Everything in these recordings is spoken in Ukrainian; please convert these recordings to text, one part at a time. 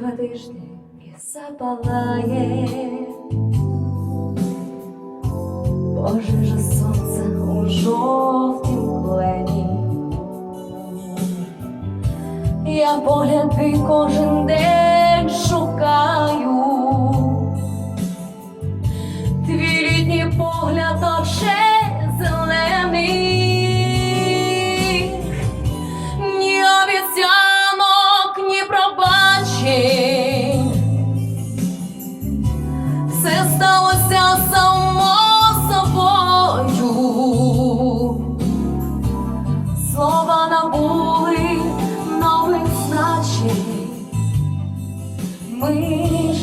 два тижні і запалає, Боже же сонце у жовтім плені. Я погляд твій кожен день.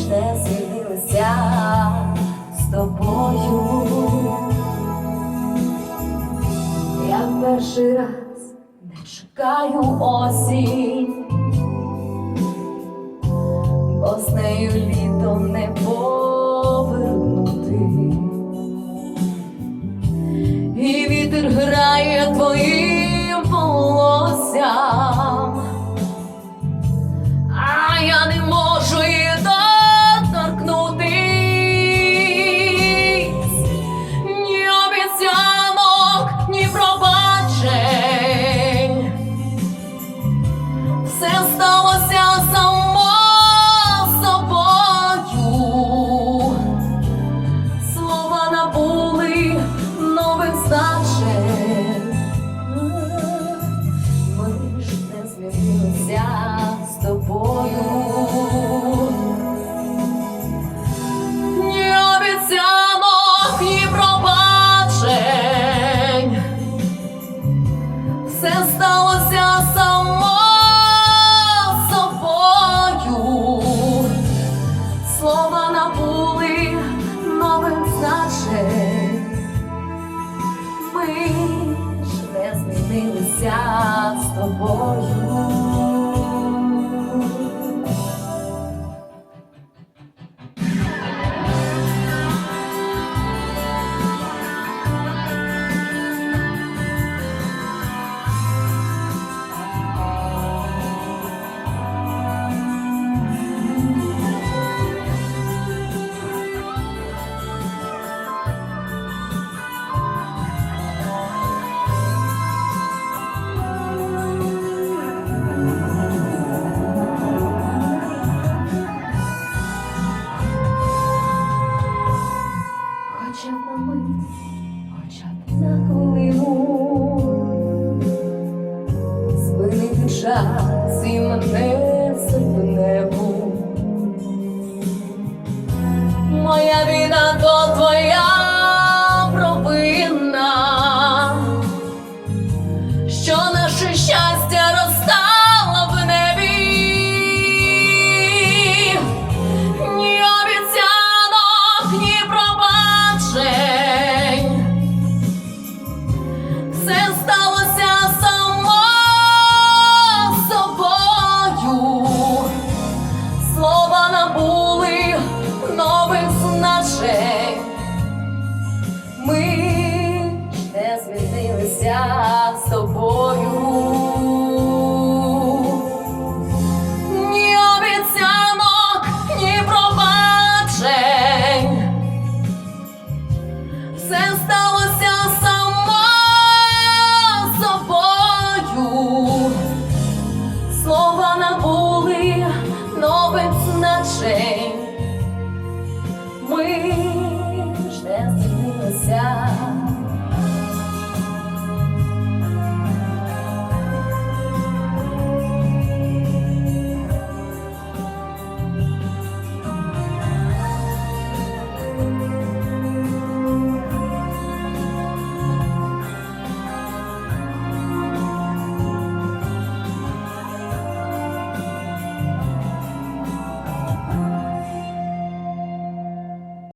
не змінилися з тобою, я перший раз не чекаю осінь, бо з нею літом не бою. more. мене серпне Це стало.